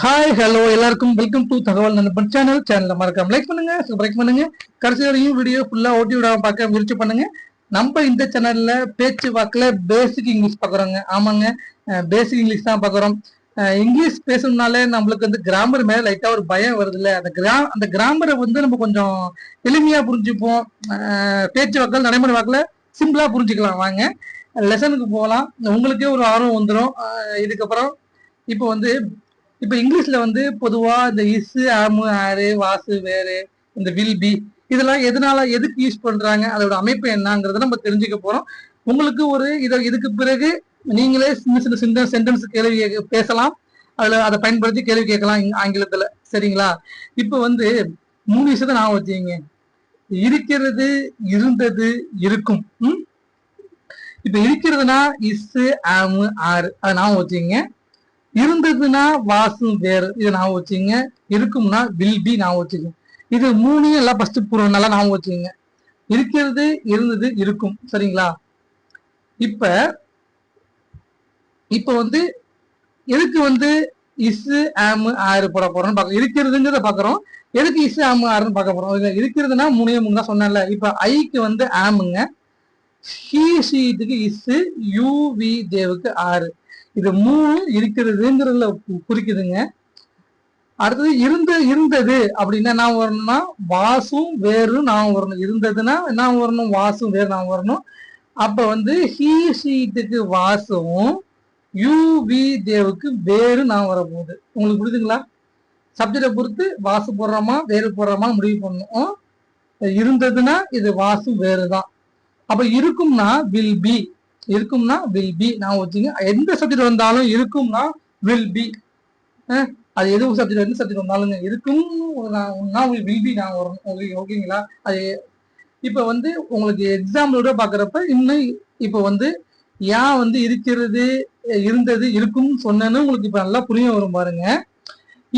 Hi hello எல்லாருக்கும் welcome to தகவல் நண்பன் சேனல் சேனலை மறக்காம லைக் பண்ணுங்க சப்ஸ்கிரைப் பண்ணுங்க. கடைசி வரையும் வீடியோ ஃபுல்லா ஓட்டி விடாம பார்க்க முயற்சி பண்ணுங்க. நம்ம இந்த சேனல்ல பேச்சு வாக்குல பேசிக் இங்கிலீஷ் பார்க்குறோங்க. ஆமாங்க. பேசிக் இங்கிலீஷ் தான் பார்க்குறோம். இங்கிலீஷ் பேசணும்னாலே நம்மளுக்கு வந்து கிராமர் மேல லைட்டா ஒரு பயம் வருது இல்ல அந்த கிரா அந்த கிராமரை வந்து நம்ம கொஞ்சம் எளிமையா புரிஞ்சுப்போம். பேச்சு வாக்கில் நடைமுறை வாக்குல சிம்பிளா புரிஞ்சுக்கலாம். வாங்க லெசனுக்கு போகலாம். உங்களுக்கே ஒரு ஆர்வம் வந்துடும் இதுக்கப்புறம் இப்போ வந்து இப்போ இங்கிலீஷ்ல வந்து பொதுவா இந்த இஸ் ஆமு ஆறு வாசு வேறு இந்த வில் பி இதெல்லாம் எதனால எதுக்கு யூஸ் பண்றாங்க அதோட அமைப்பு என்னங்கிறத நம்ம தெரிஞ்சுக்க போறோம். உங்களுக்கு ஒரு இதை இதுக்கு பிறகு நீங்களே சின்ன சின்ன சின்ன சென்டென்ஸ் கேள்வி பேசலாம். அதுல அதை பயன்படுத்தி கேள்வி கேட்கலாம் ஆங்கிலத்துல. சரிங்களா? இப்போ வந்து மூணு விஷயத்த நான் வச்சுங்க இருக்கிறது இருந்தது இருக்கும். ம்? இப்ப இருக்கிறதுனா இஸ் ஆமு ஆறு அதை நான் வச்சுங்க இருந்ததுன்னா வாசம் வேறு. இதை ஞாபகம் வச்சுங்க இருக்கும்னா வில் பி ஞாபகம் வச்சுக்கோங்க. இது மூணையும் எல்லாம் ஃபர்ஸ்ட் பூர்வம் நல்லா ஞாபகம் வச்சுங்க இருக்கிறது இருந்தது இருக்கும். சரிங்களா? இப்ப இப்ப வந்து எதுக்கு வந்து இசு ஆமு ஆறு போட போறோம்னு பார்க்க இருக்கிறதுங்கிறத பாக்குறோம் எதுக்கு இசு ஆமு ஆறுன்னு பார்க்க போறோம்? இதுல இருக்கிறதுனா மூணையும் மூணு தான் சொன்னேன்ல. இப்ப ஐக்கு வந்து ஆமுங்க ஹீ ஷீட்டுக்கு இசு யூ வி தேவுக்கு ஆறு இது மூணு இருக்கிறதுங்கிறதுல குறிக்குதுங்க. அடுத்தது இருந்த இருந்தது அப்படின்னா என்ன வரணும்னா வாசும் வேறும் நான் வரணும். இருந்ததுன்னா நான் வரணும்? வாசும் வேறு நான் வரணும். அப்ப வந்து ஹீ ஷீட்டுக்கு வாசும் யூ வி தேவுக்கு வேறு நான் வரப்போகுது. உங்களுக்கு புரியுதுங்களா? சப்ஜெக்டை பொறுத்து வாசு போடுறோமா வேறு போடுறோமா முடிவு பண்ணணும் இருந்ததுன்னா இது வாசும் வேறு தான் அப்ப இருக்கும்னா வில் பி இருக்கும்னா வில் பி நான் வச்சுங்க எந்த சப்ஜெக்ட் வந்தாலும் இருக்கும்னா வில் பி அது எது சப்ஜெக்ட் எந்த சப்ஜெக்ட் வந்தாலும் இருக்கும். நான் வில் பி நான் வரும் ஓகே ஓகேங்களா? அது இப்போ வந்து உங்களுக்கு எக்ஸாம்பிளோட பார்க்குறப்ப இன்னும் இப்போ வந்து ஏன் வந்து இருக்கிறது இருந்தது இருக்கும்னு சொன்னேன்னு உங்களுக்கு இப்போ நல்லா புரிய வரும் பாருங்க.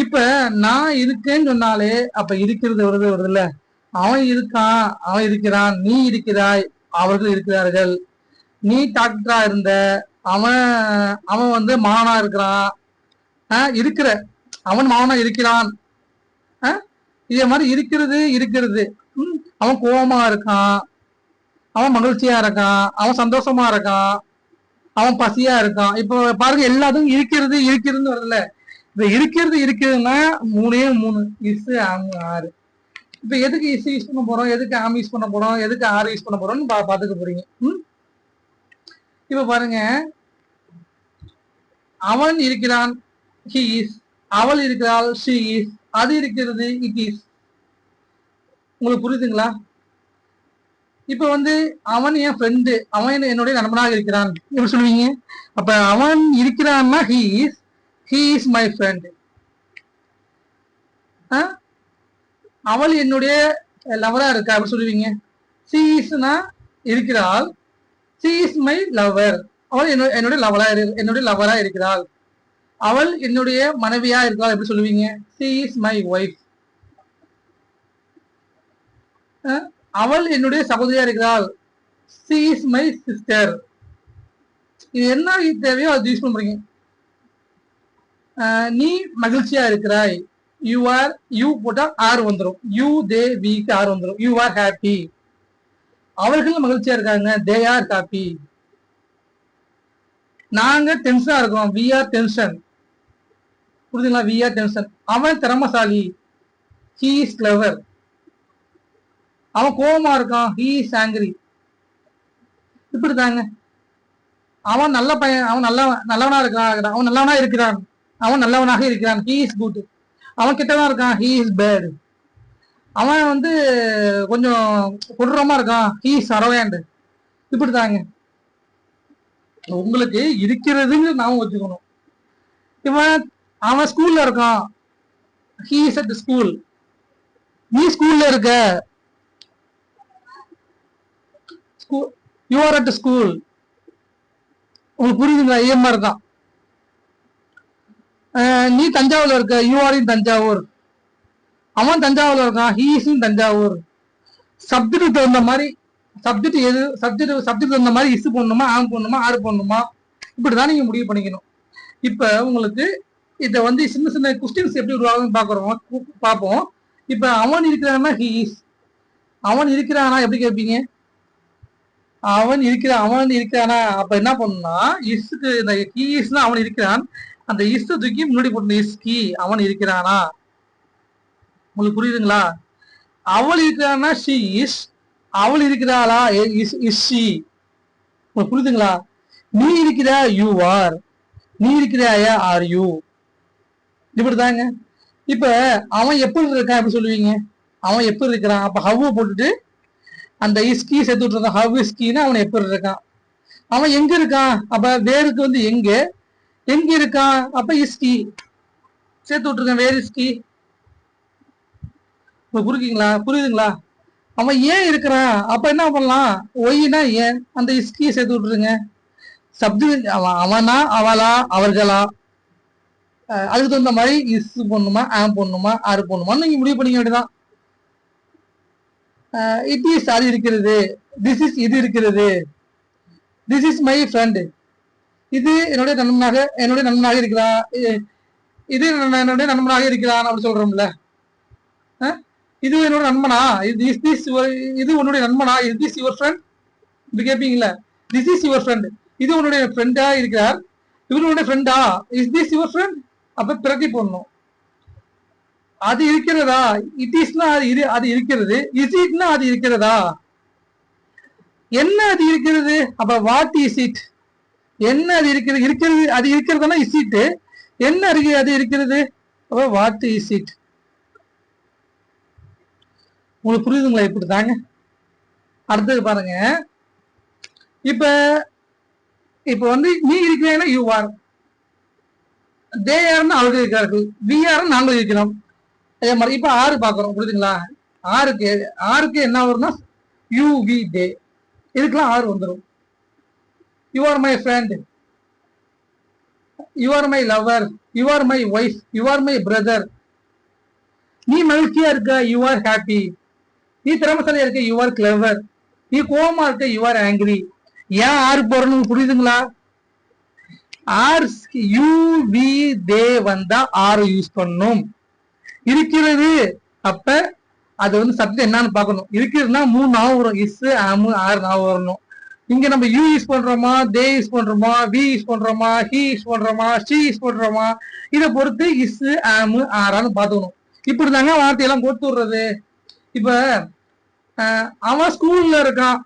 இப்போ நான் இருக்கேன்னு சொன்னாலே அப்போ இருக்கிறது வருது வருதுல்ல. அவன் இருக்கான் அவன் இருக்கிறான் நீ இருக்கிறாய் அவர்கள் இருக்கிறார்கள். நீ டாக்டரா இருந்த அவன் அவன் வந்து மானா இருக்கிறான். இருக்கிற அவன் மானா இருக்கிறான். இதே மாதிரி இருக்கிறது இருக்கிறது. ம், அவன் கோபமா இருக்கான். அவன் மகிழ்ச்சியா இருக்கான். அவன் சந்தோஷமா இருக்கான். அவன் பசியா இருக்கான். இப்போ பாருங்க எல்லாத்துக்கும் இருக்கிறது இருக்கிறதுன்னு வருதுல்ல. இப்ப இருக்கிறது இருக்குதுன்னா மூணே மூணு. இஸ் ஆமு ஆறு இப்ப எதுக்கு இஸ் யூஸ் பண்ண போறோம்? எதுக்கு ஆம் யூஸ் பண்ண போறோம்? எதுக்கு ஆறு யூஸ் பண்ண போறோம்னு பா பாத்துக்க போறீங்க. ம்? இப்ப பாருங்க. அவன் இருக்கிறான் ஹி இஸ் அவள் இருக்கிறாள் ஷி இஸ் அது இருக்கிறது இட் இஸ் உங்களுக்கு புரியுதுங்களா? இப்ப வந்து அவன் என் ஃப்ரெண்டு அவன் என்னுடைய நண்பனாக இருக்கிறான். எப்படி சொல்லுவீங்க? அப்ப அவன் இருக்கிறான்னா he is he is my friend அவள் என்னுடைய லவரா இருக்கா? அப்படி சொல்லுவீங்க? சி இஸ்னா இருக்கிறாள். சி இஸ் மை லவர் அவள் என்னுடைய என்னுடைய இரு- என்னுடைய லவரா இருக்கிறாள். அவள் என்னுடைய மனைவியா இருக்கிறாள் எப்படி சொல்லுவீங்க? சி இஸ் மை ஒய்ஃப் அவள் என்னுடைய சகோதரியா இருக்கிறாள். சி இஸ் மை சிஸ்டர் இது என்ன தேவையோ அது யூஸ் பண்றீங்க நீ மகிழ்ச்சியா இருக்கிறாய். யூ ஆர் யூ போட்டா ஆர் வந்துடும் யூ தே விக்கு ஆர் வந்துடும் யூ ஆர் ஹாப்பி அவர்களும் மகிழ்ச்சியா இருக்காங்க. தே ஆர் ஹாப்பி நாங்க டென்ஷனா இருக்கோம். வி ஆர் டென்ஷன் புரிஞ்சுங்களா வி ஆர் டென்ஷன் அவன் திறமசாலி. ஹீ இஸ் கிளவர் அவன் கோபமா இருக்கான். ஹீ இஸ் ஆங்கிரி இப்படிதாங்க அவன் நல்ல பையன் அவன் நல்ல நல்லவனா இருக்கான் அவன் நல்லவனா இருக்கிறான். அவன் நல்லவனாக இருக்கிறான். ஹீ இஸ் குட் அவன் கிட்டதான் இருக்கான். ஹீ இஸ் பேட் அவன் வந்து கொஞ்சம் கொடூரமா இருக்கான். ஹீ இஸ் இப்படி தாங்க உங்களுக்கு இருக்கிறதுன்னு நாம வச்சுக்கணும். இவன் அவன் ஸ்கூல்ல இருக்கான். ஹீ இஸ் அட் ஸ்கூல் நீ ஸ்கூல்ல இருக்க. யூ ஆர் அட் ஸ்கூல் உங்களுக்கு புரியுதுங்களா? ஐஎம்ஆர் தான். நீ தஞ்சாவூர்ல இருக்க. You are in Thanjavur. அவன் தஞ்சாவூர்ல இருக்கான். ஹீஸும் தஞ்சாவூர். சப்ஜெக்ட் தகுந்த மாதிரி சப்ஜெக்ட் எது சப்ஜெக்ட் சப்ஜெக்ட் தகுந்த மாதிரி இசு போடணுமா ஆம் போடணுமா ஆறு போடணுமா? இப்படிதான் நீங்க முடிவு பண்ணிக்கணும். இப்ப உங்களுக்கு இத வந்து சின்ன சின்ன கொஸ்டின்ஸ் எப்படி உருவாகுதுன்னு பாக்குறோம். பார்ப்போம் இப்ப அவன் இருக்கிறான்னா ஹீஸ் அவன் இருக்கிறானா எப்படி கேட்பீங்க? அவன் இருக்கிற அவன் இருக்கிறானா அப்ப என்ன பண்ணணும்னா இஸ்க்கு இந்த ஹி இஸ்னா அவன் இருக்கிறான். அந்த இஸ் தூக்கி முன்னாடி போட்டு இஸ்கி அவன் இருக்கிறானா? உங்களுக்கு புரியுதுங்களா? அவள் இருக்கிறானா ஷி இஸ் அவள் இருக்கிறாளா? இஸ் இஸ் ஷி உங்களுக்கு புரியுதுங்களா? நீ இருக்கிறா யூ ஆர் நீ இருக்கிறாயா ஆர் யூ இப்படிதாங்க. இப்ப அவன் எப்படி இருக்கான் எப்படி சொல்லுவீங்க? அவன் எப்படி இருக்கிறான்? அப்ப ஹவ்வை போட்டுட்டு அந்த இஸ்கி சேர்த்து விட்டுருந்தான் ஹவ் இஸ்கின்னு அவன் எப்படி இருக்கான்? அவன் எங்க இருக்கான்? அப்ப வேருக்கு வந்து எங்க? எங்க இருக்கான்? அப்ப இஸ்கி சேர்த்து விட்டுருக்கான் வேர் இஸ்கி இப்போ புரியுங்களா புரியுதுங்களா? அவன் ஏன் இருக்கிறான் அப்ப என்ன பண்ணலாம்? ஒய்னா ஏன்? அந்த இஸ்கியை சேர்த்து விட்டுருங்க. சப்தி அவன் அவனா அவளா அவர்களா? அதுக்கு தகுந்த மாதிரி இஸ் பண்ணுமா ஆம் பண்ணுமா ஆறு பண்ணுமா நீங்க முடிவு பண்ணிக்க வேண்டியதான் இட் இஸ் அது இருக்கிறது. திஸ் இஸ் இது இருக்கிறது. திஸ் இஸ் மை ஃப்ரெண்டு இது என்னுடைய நண்பனாக என்னுடைய நண்பனாக இருக்கிறான். இது என்னுடைய நண்பனாக இருக்கிறான் அப்படி சொல்றோம்ல. இது என்னோட நண்பனா? இது இஸ் திஸ் இது உன்னுடைய நண்பனா? இஸ் திஸ் யுவர் ஃப்ரெண்ட் இப்படி கேட்பீங்களா திஸ் இஸ் யுவர் ஃப்ரெண்ட் இது உன்னுடைய ஃப்ரெண்டா இருக்கிறார். இவர் உன்னுடைய ஃப்ரெண்டா இஸ் திஸ் யுவர் ஃப்ரெண்ட் அப்ப பிரதி போடணும். அது இருக்கிறதா? இட் இஸ்னா அது இரு அது இருக்கிறது. இஸ் இட்னா அது இருக்கிறதா? என்ன அது இருக்கிறது? அப்ப வாட் இஸ் இட் என்ன அது இருக்கிறது? இருக்கிறது அது இருக்கிறதுனா இஸ் இட் என்ன இருக்கு? அது இருக்கிறது? அப்ப வாட் இஸ் இட் உங்களுக்கு புரியுதுங்களா இப்படி தாங்க அடுத்தது பாருங்க. இப்ப இப்ப வந்து நீ இருக்கிறீங்கன்னா யூ ஆர் தே ஆர்னு அவர்கள் இருக்கிறார்கள். வி ஆர் நாங்கள் இருக்கிறோம். அதே மாதிரி இப்ப ஆறு பாக்குறோம் புரியுதுங்களா? ஆறுக்கு ஆறுக்கு என்ன வரும்னா யூ வி தே இதுக்கெல்லாம் ஆறு வந்துடும் you are my friend you are my lover you are my wife you are my brother நீ மகிழ்ச்சியா இருக்க? யூ ஆர் ஹாப்பி நீ திறமசாலியா இருக்க யூ ஆர் கிளவர் நீ கோவமா இருக்க யூ ஆர் ஆங்கிரி ஏன் ஆறு போறணும் புரியுதுங்களா? ஆர் யூ வி தே வந்தா ஆறு யூஸ் பண்ணும். இருக்கிறது. அப்ப அது வந்து சப்ஜெக்ட் என்னன்னு பார்க்கணும். இருக்கிறதுனா மூணு நாவ் வரும். இஸ் ஆமு ஆறு நாவ் வரணும். இங்க நம்ம யூ யூஸ் பண்றோமா தே யூஸ் பண்றோமா வி யூஸ் பண்றோமா ஹி யூஸ் பண்றோமா ஷி யூஸ் பண்றோமா இதை பொறுத்து இஸ் ஆமு ஆறான்னு பார்த்துக்கணும். இப்படிதாங்க வார்த்தையெல்லாம் கொடுத்து விடுறது. இப்ப அவன் ஸ்கூல்ல இருக்கான்.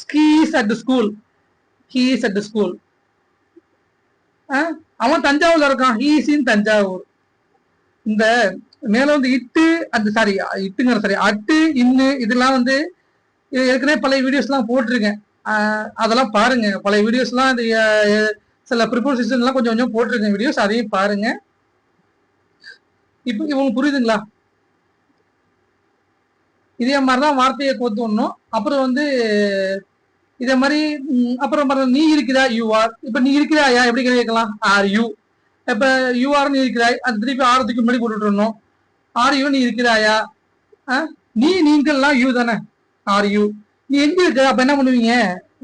Squeeze at school he's at school அவன் தஞ்சாவூர்ல இருக்கான். He's in Thanjavur. இந்த மேல வந்து இட்டு அந்த சாரி இட்டுங்கிற சாரி அட்டு இன்னு இதெல்லாம் வந்து ஏற்கனவே பழைய வீடியோஸ் எல்லாம் போட்டிருக்கேன். அதெல்லாம் பாருங்க. பழைய வீடியோஸ் எல்லாம் இந்த சில ப்ரிப்போசிஷன் எல்லாம் கொஞ்சம் கொஞ்சம் போட்டிருக்கேன். வீடியோஸ் அதையும் பாருங்க. இப்போ இவங்க புரியுதுங்களா? இதே மாதிரிதான் வார்த்தையை கோத்து விடணும் அப்புறம் வந்து இதே மாதிரி அப்புறம் பாருங்க, நீ இருக்கிறா யூ ஆர் இப்ப நீ இருக்கிறாயா? எப்படி கேட்கலாம்? ஆர் யூ இப்ப யூ ஆர் நீ இருக்கிறாய். அது திருப்பி ஆறதுக்கு முன்னாடி போட்டுட்டு ஆர் யூ நீ இருக்கிறாயா? ஆ? நீ நீங்கள்லாம் யூ தானே. ஆர் யூ நீ எங்க இருக்க? அப்ப என்ன பண்ணுவீங்க?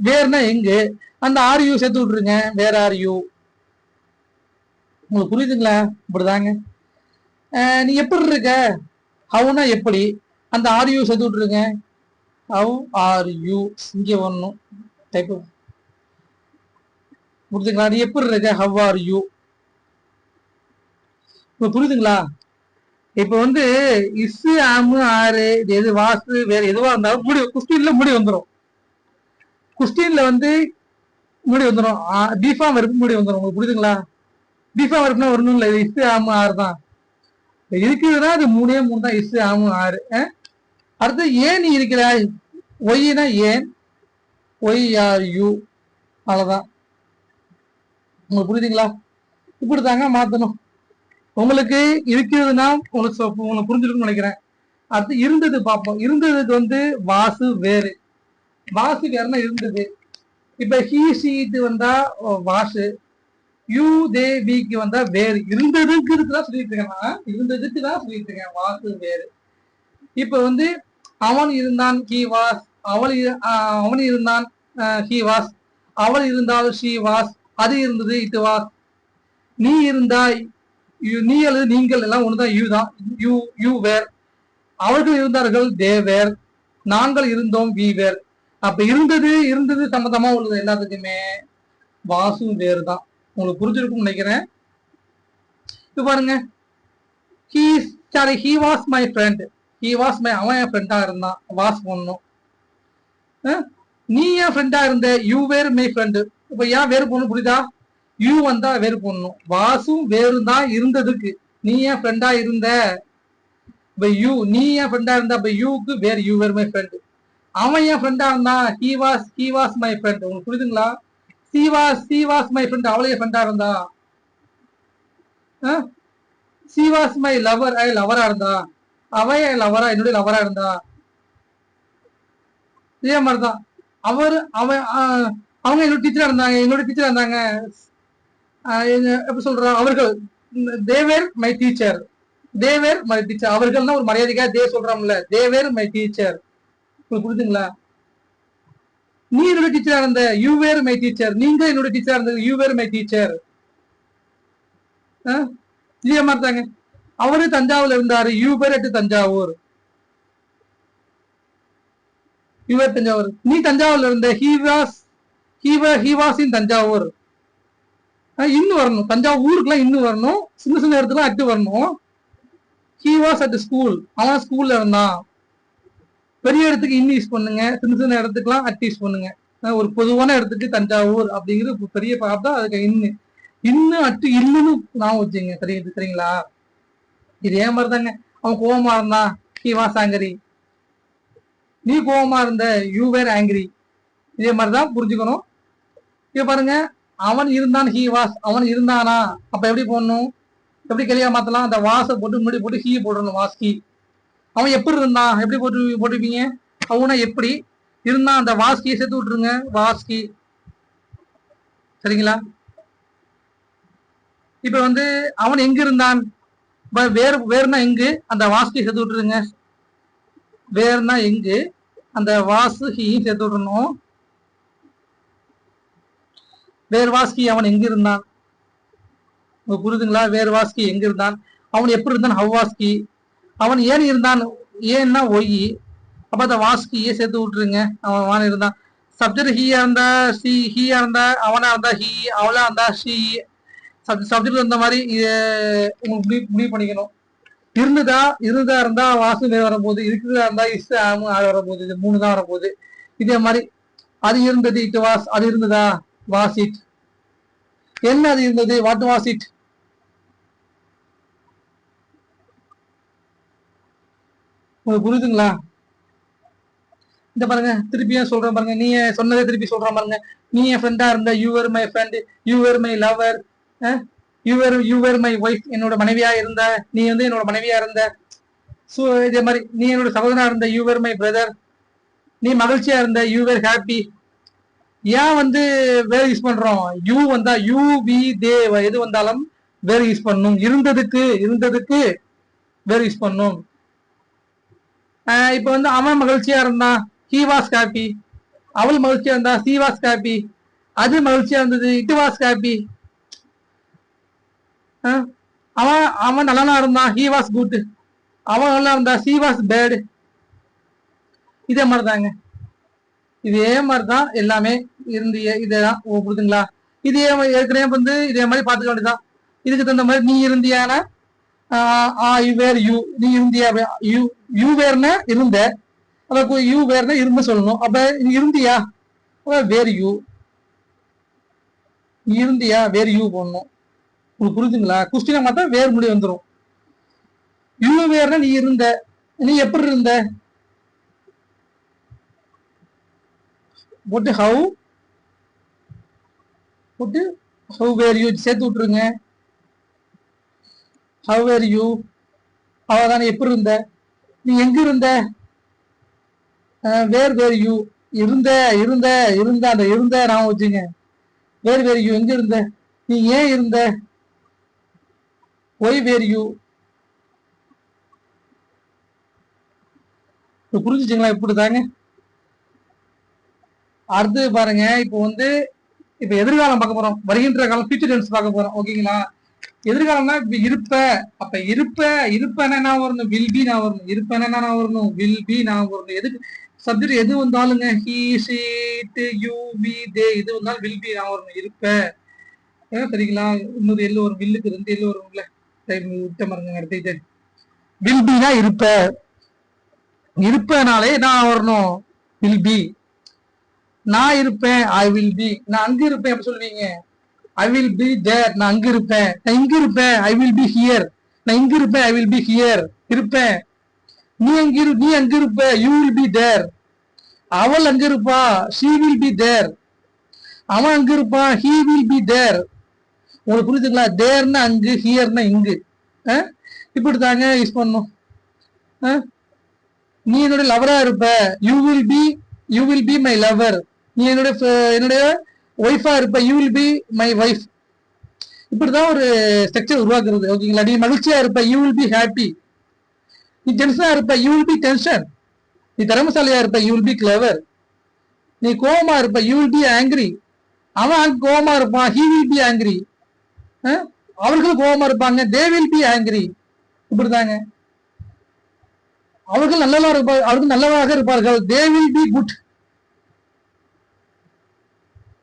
வேர்னா எங்க? அந்த ஆர் யூ சேர்த்து விட்டுருங்க. வேற ஆர் யூ உங்களுக்கு புரியுதுங்களா? இப்படிதாங்க. நீ எப்படி இருக்க? ஹவுனா எப்படி? அந்த ஆர் யூ சேர்த்து விட்டுருங்க ஹவ் ஆர் யூ இங்கே வரணும். டைப் புரிதுங்களா நீ எப்படி இருக்க? ஹவ் ஆர் யூ இப்போ புரியுதுங்களா? இப்போ வந்து இஸ்ஸு ஆமு ஆறு இது எது வாசு வேற எதுவாக இருந்தாலும் முடி குஸ்டின்ல முடி வந்துடும் குஸ்டின்ல வந்து முடி வந்துடும் பிஃபார்ம் வரைக்கும் முடி வந்துடும் உங்களுக்கு புரியுதுங்களா? பீஃபாம் வரைக்கும் வரணும் இல்லை. இஸ்ஸு ஆமு ஆறு தான். இருக்குதுன்னா அது மூணே மூணு தான். இஸ்ஸு ஆமு ஆறு அடுத்து ஏன் நீ இருக்கிறாய்? ஒய்னா ஏன்? ஒய் ஆர் யூ அவ்வளவுதான். உங்களுக்கு புரியுதுங்களா? இப்படி தாங்க மாத்தணும். உங்களுக்கு இருக்கிறதுனா உங்களுக்கு உங்களுக்கு புரிஞ்சிருக்கும்னு நினைக்கிறேன். அடுத்து இருந்தது பார்ப்போம் இருந்ததுக்கு வந்து வாசு வேறு. வாசு வேறுனா இருந்தது. இப்ப ஹீ ஷீட்டு வந்தா வாசு. யூ தே விக்கு வந்தா வேறு. இருந்ததுக்கு தான் சொல்லிட்டு இருக்கேன் நான். இருந்ததுக்கு தான் சொல்லிட்டு இருக்கேன். வாசு வேறு. இப்ப வந்து அவன் இருந்தான் ஹி வாஸ் அவள் அவன் இருந்தான் ஹி வாஸ் அவள் இருந்தால் ஷி வாஸ் அது இருந்தது இட் வாஸ் நீ இருந்தாய் நீ அல்லது நீங்கள் எல்லாம் ஒண்ணுதான் யூ தான். யூ யூ வேர் அவர்கள் இருந்தார்கள் தே வேர் நாங்கள் இருந்தோம் வி வேர் அப்ப இருந்தது இருந்தது சம்மந்தமா உள்ளது எல்லாத்துக்குமே வாசு வேறு தான். உங்களுக்கு புரிஞ்சிருக்கும்னு நினைக்கிறேன். இப்ப பாருங்க. He sorry he was my friend he was my அவன் என் ஃப்ரெண்டா இருந்தான். வாஸ் பண்ணும் நீ என் ஃப்ரெண்டா இருந்த? யூ வேர் மை ஃப்ரெண்டு இப்ப ஏன் வேறு பொண்ணு புரியுதா? யூ வந்தா வேறு பொண்ணும் வாசும் வேறு தான் இருந்ததுக்கு. நீ என் ஃப்ரெண்டா இருந்த? இப்ப யூ நீ என் ஃப்ரெண்டா இருந்தா? இப்போ யூக்கு were you were my friend அவன் என் ஃப்ரெண்டா இருந்தான்? He was he was my friend உங்களுக்கு புரியுதுங்களா? She was she was my friend அவளைய ஃப்ரெண்டா இருந்தா? சி வாஸ் மை லவர் ஐ லவரா இருந்தா. அவன் என் லவரா என்னுடைய லவரா இருந்தா? இதே மாதிரிதான். அவர் அவன் அவங்க என்னோட டீச்சரா இருந்தாங்க என்னோட டீச்சரா இருந்தாங்க. எப்படி சொல்றா? அவர்கள் they were my teacher they were my teacher அவர்கள்னா ஒரு மரியாதைக்காக தே சொல்றோம்ல தேவேர் மை டீச்சர் உங்களுக்கு புரியுதுங்களா நீ என்னோட டீச்சரா இருந்த யூ வேர் மை டீச்சர் நீங்க என்னோட டீச்சரா இருந்த யூ வேர் மை டீச்சர் இதே மாதிரி தாங்க அவரு தஞ்சாவூர்ல இருந்தாரு. யூ பேர் எட்டு தஞ்சாவூர். இவர் தஞ்சாவூர். நீ தஞ்சாவூர்ல இருந்த he was he was in Thanjavur. இன்னும் வரணும். தஞ்சாவூர் ஊருக்குலாம் இன்னும் வரணும். சின்ன சின்ன இடத்துல அட்டு வரணும். ஹி வாஸ் அட் ஸ்கூல் அவன் ஸ்கூல்ல இருந்தான். பெரிய இடத்துக்கு இன்னும் யூஸ் பண்ணுங்க. சின்ன சின்ன இடத்துக்குலாம் அட் யூஸ் பண்ணுங்க. ஒரு பொதுவான இடத்துக்கு தஞ்சாவூர் அப்படிங்கிறது பெரிய பாப் தான் அதுக்கு இன்னு. இன்னும் அட்டு இல்லுன்னு நான் வச்சுங்க தெரியுது சரிங்களா இதே மாதிரி தாங்க அவன் கோவமா இருந்தான் ஹி வாஸ் ஆங்கரி நீ கோவமா இருந்த யூ வேர் ஆங்கிரி இதே மாதிரி தான் புரிஞ்சுக்கணும். இப்ப பாருங்க அவன் இருந்தான் ஹி வாஸ் அவன் இருந்தானா அப்ப எப்படி போடணும்? எப்படி கிளியா மாத்தலாம்? அந்த வாச போட்டு முன்னாடி போட்டு ஹீ போடணும் வாஸ் ஹீ அவன் எப்படி இருந்தான்? எப்படி போட்டு போட்டுப்பீங்க அவனா எப்படி? இருந்தான் அந்த வாஸ்கியை சேர்த்து விட்டுருங்க வாஸ்கி சரிங்களா? இப்ப வந்து அவன் எங்க இருந்தான்? வேறு வேறுனா எங்கு? அந்த வாஸ்கி சேர்த்து விட்டுருங்க. வேறுனா எங்கு? அந்த வாசு ஹீயும் சேர்த்து விடணும் வேறு வாஸ்கி அவன் எங்க இருந்தான்? புரிதுங்களா புரியுதுங்களா? வேறு வாஸ்கி எங்க இருந்தான்? அவன் எப்படி இருந்தான்? ஹவ்வாஸ்கி அவன் ஏன் இருந்தான்? ஏன்னா ஒய். அப்ப அந்த வாஸ்கியே சேர்த்து விட்டுருங்க. அவன் வான் இருந்தான் சப்ஜெக்ட் ஹீயா இருந்தா சி ஹீயா இருந்தா அவனா இருந்தா ஹீ அவளா இருந்தா ஷீ. சப்ஜெக்ட் இந்த மாதிரி இது உங்களுக்கு முடிவு முடிவு பண்ணிக்கணும். இருந்ததா இருந்ததா இருந்தா வாசு வேறு வரும்போது இருக்குதா இருந்தா இஸ் ஆமு ஆறு வரும்போது இது மூணு தான் வரும்போது. இதே மாதிரி அது இருந்தது இட் வாஸ் அது இருந்ததா? வாஸ் இட் என்ன அது இருந்தது? வாட் வாஸ் இட் உங்களுக்கு புரியுதுங்களா? இந்த பாருங்க திருப்பியும் சொல்றேன் பாருங்க. நீ சொன்னதே திருப்பி சொல்றேன் பாருங்க. நீ என் ஃப்ரெண்டா இருந்த you were my friend you were my lover you were you were my wife என்னோட மனைவியா இருந்த நீ வந்து என்னோட மனைவியா இருந்த. ஸோ இதே மாதிரி நீ என்னோட சகோதரனா இருந்த யூவர் மை பிரதர் நீ மகிழ்ச்சியா இருந்த யூவர் ஹாப்பி ஏன் வந்து வேறு யூஸ் பண்றோம்? யூ வந்தா யூ வி தே எது வந்தாலும் வேர் யூஸ் பண்ணும். இருந்ததுக்கு இருந்ததுக்கு வேர் யூஸ் பண்ணும். இப்போ வந்து அவன் மகிழ்ச்சியா இருந்தான் ஹி வாஸ் ஹாப்பி அவள் மகிழ்ச்சியா இருந்தா சி வாஸ் ஹாப்பி அது மகிழ்ச்சியா இருந்தது இட் வாஸ் ஹாப்பி அவன் அவன் நல்லா இருந்தான். ஹீ வாஸ் குட் அவன் நல்லா இருந்தா ஹீ வாஸ் பேடு இதே மாதிரி தாங்க இதே மாதிரி தான் எல்லாமே இருந்து இதேதான் ஓ புரியுதுங்களா? இதே ஏற்கனவே வந்து இதே மாதிரி பார்த்துக்க வேண்டியதுதான். இதுக்கு தகுந்த மாதிரி நீ இருந்தியானா? யூ வேர் யூ நீ இருந்தியா? யூ யூ வேர்னா இருந்த. அப்ப யூ வேர்னா இருந்து சொல்லணும். அப்ப நீ இருந்தியா? வேர் யூ நீ இருந்தியா? வேர் யூ போடணும். உங்களுக்கு புரிஞ்சுங்களா? குஸ்டினா மாத்தா வேர் முடி வந்துடும் யூ வேர்னா நீ இருந்த? நீ எப்படி இருந்த? போட்டு ஹவு போட்டு ஹவு வேர் யூ சேர்த்து விட்டுருங்க. ஹவ் வேர் யூ அவதானே எப்படி இருந்த? நீ எங்க இருந்த? வேர் வேர் யூ இருந்த இருந்த இருந்த அந்த இருந்த நான் வச்சுங்க. வேர் வேர் யூ எங்க இருந்த? நீ ஏன் இருந்த? ஒய் வேர் யூ புரிஞ்சுச்சுங்களா இப்படி தாங்க அடுத்து பாருங்க இப்போ வந்து இப்ப எதிர்காலம் பார்க்க போறோம். வருகின்ற காலம் ஃபியூச்சர் டென்ஸ் பார்க்க போறோம். ஓகேங்களா எதிர்காலம்னா இப்ப இருப்ப அப்ப இருப்ப இருப்பேன்னா என்ன வரணும் வில் பி நான் வரணும் இருப்பேன்னா என்ன வரணும் வில் பி நான் வரணும் எதுக்கு சப்ஜெக்ட் எது வந்தாலுங்க he she you we they எது வந்தாலும் வில் பி நான் வரணும் இருப்ப. சரிங்களா? இன்னொரு எல்லு வரும். வில்லுக்கு ரெண்டு எல்லு வரும்ல. விட்ட மருங்க எடுத்துக்கிட்டு வில் பினா இருப்ப. இருப்பனாலே நான் வரணும். வில் பி நான் இருப்பேன் ஐ வில் பி நான் அங்க இருப்பேன் எப்படி சொல்லுவீங்க. ஐ வில் பி தேர் நான் அங்க இருப்பேன். நான் இங்க இருப்பேன். ஐ வில் பி ஹியர் நான் இங்க இருப்பேன். ஐ வில் பி ஹியர் இருப்பேன். நீ அங்க இரு நீ அங்க இருப்ப. யூ வில் பி தேர் அவள் அங்க இருப்பா. ஷீ வில் பி தேர் அவன் அங்க இருப்பான் ஹீ வில் பி தேர் உங்களுக்கு புரியுதுங்களா தேர்னா அங்கு ஹியர்னா இங்கு. இப்படி தாங்க யூஸ் பண்ணும். நீ என்னுடைய லவரா இருப்ப. You will be you will be my lover நீ என்னுடைய என்னுடைய ஒய்ஃபா இருப்ப. You will be my wife இப்படிதான் ஒரு ஸ்ட்ரக்சர் உருவாக்குறது. ஓகேங்களா நீ மகிழ்ச்சியா இருப்ப. யூ வில் பி ஹாப்பி நீ டென்ஷனா இருப்ப. யூ வில் பி டென்ஷன் நீ திறமசாலியா இருப்ப. யூ வில் பி கிளவர் நீ கோவமா இருப்ப. யூ வில் பி ஆங்கிரி அவன் கோவமா இருப்பான். ஹி வில் பி ஆங்கிரி அவர்களும் கோபமா இருப்பாங்க. தே வில் பி ஆங்கிரி இப்படிதாங்க. அவர்கள் நல்லவா இருப்பார் அவர்கள் நல்லதாக இருப்பார்கள். தே வில் பி குட்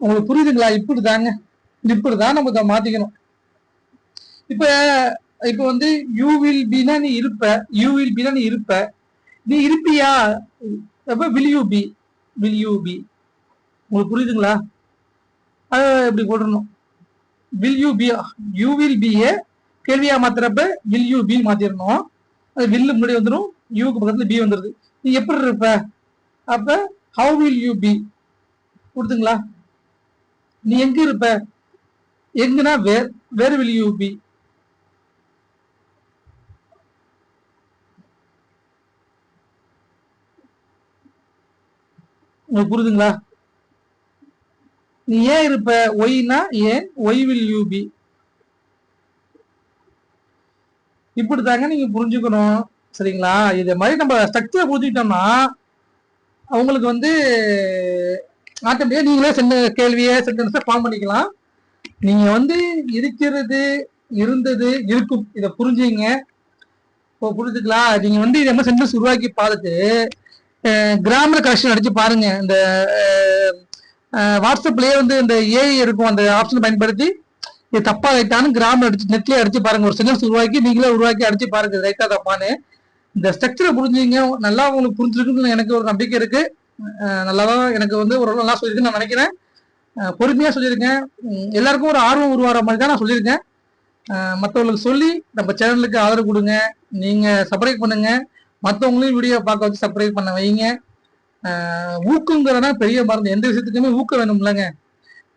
உங்களுக்கு புரியுதுங்களா? இப்படிதாங்க. இப்படிதான் நம்ம மாத்திக்கணும். இப்ப இப்ப வந்து யூ வில் பினா நீ இருப்ப. யூ வில் பினா நீ இருப்ப. நீ இருப்பியா? அப்ப will you be will you be உங்களுக்கு புரியுதுங்களா? அது இப்படி போடணும் will you be you will be ஏ கேள்வியா மாத்திரப்ப வில் யூ பி மாத்திரணும். அது வில்லு முன்னாடி வந்துடும் யூக்கு பக்கத்துல பி வந்துருது. நீ எப்படி இருப்ப? அப்ப ஹவு வில் யூ பி கொடுத்துங்களா? நீ எங்க இருப்ப? எங்கன்னா where where will you be உங்களுக்கு புரியுதுங்களா நீ ஏன் இருப்ப? ஒய்னா ஏன்? ஒய் வில் யூ பி இப்படி தாங்க நீங்க புரிஞ்சுக்கணும். சரிங்களா? இதை மாதிரி நம்ம ஸ்ட்ரக்சர் புரிஞ்சுக்கிட்டோம்னா அவங்களுக்கு வந்து ஆட்டோமேட்டிக்காக நீங்களே சென்ன கேள்வியை சென்டென்ஸை ஃபார்ம் பண்ணிக்கலாம். நீங்க வந்து இருக்கிறது இருந்தது இருக்கும். இதை புரிஞ்சுங்க. இப்போ புரிஞ்சுக்கலாம் நீங்க வந்து இதே மாதிரி சென்டென்ஸ் உருவாக்கி பார்த்துட்டு கிராமர் கரெக்ஷன் அடிச்சு பாருங்க. இந்த வாட்ஸ்அப்லயே வந்து இந்த ஏஐ இருக்கும். அந்த ஆப்ஷன் பயன்படுத்தி இது தப்பா ரைட்டானு கிராமர் அடிச்சு நெட்லயே அடிச்சு பாருங்க. ஒரு சென்டென்ஸ் உருவாக்கி நீங்களே உருவாக்கி அடிச்சு பாருங்க. ரைட்டா தப்பான்னு. இந்த ஸ்ட்ரக்சரை புரிஞ்சுங்க நல்லா உங்களுக்கு புரிஞ்சிருக்குன்னு எனக்கு ஒரு நம்பிக்கை இருக்கு. நல்லா தான் எனக்கு வந்து ஒரு நல்லா சொல்லியிருக்குன்னு நான் நினைக்கிறேன். பொறுமையாக பொறுமையா சொல்லியிருக்கேன் எல்லாருக்கும் ஒரு ஆர்வம் உருவாகிற மாதிரி தான் நான் சொல்லியிருக்கேன் மற்றவங்களுக்கு சொல்லி நம்ம சேனலுக்கு ஆதரவு கொடுங்க. நீங்க சப்ஸ்கிரைப் பண்ணுங்க. மற்றவங்களையும் வீடியோ பார்க்க வச்சு சப்ஸ்கிரைப் பண்ண வைங்க. ஊக்கங்கிறதா பெரிய மருந்து. எந்த விஷயத்துக்குமே ஊக்கம் வேணும் இல்லைங்க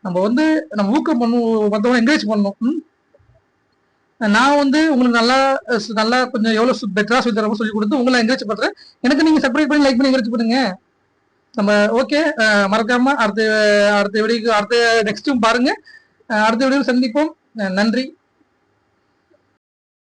நம்ம வந்து நம்ம ஊக்கம் பண்ணுவோம் மற்றவங்க என்கரேஜ் பண்ணணும். ம்? நான் வந்து உங்களுக்கு நல்லா நல்லா கொஞ்சம் எவ்வளோ பெட்டரா சொல்லி தரமோ சொல்லி கொடுத்து உங்களை என்கரேஜ் பண்ணுறேன் எனக்கு நீங்கள் செப்பரேட் பண்ணி லைக் பண்ணி என்கரேஜ் பண்ணுங்க. நம்ம ஓகே மறக்காம அடுத்த அடுத்த வீடியோக்கு அடுத்த நெக்ஸ்ட்டும் பாருங்க. அடுத்த வீடியோ சந்திப்போம். நன்றி.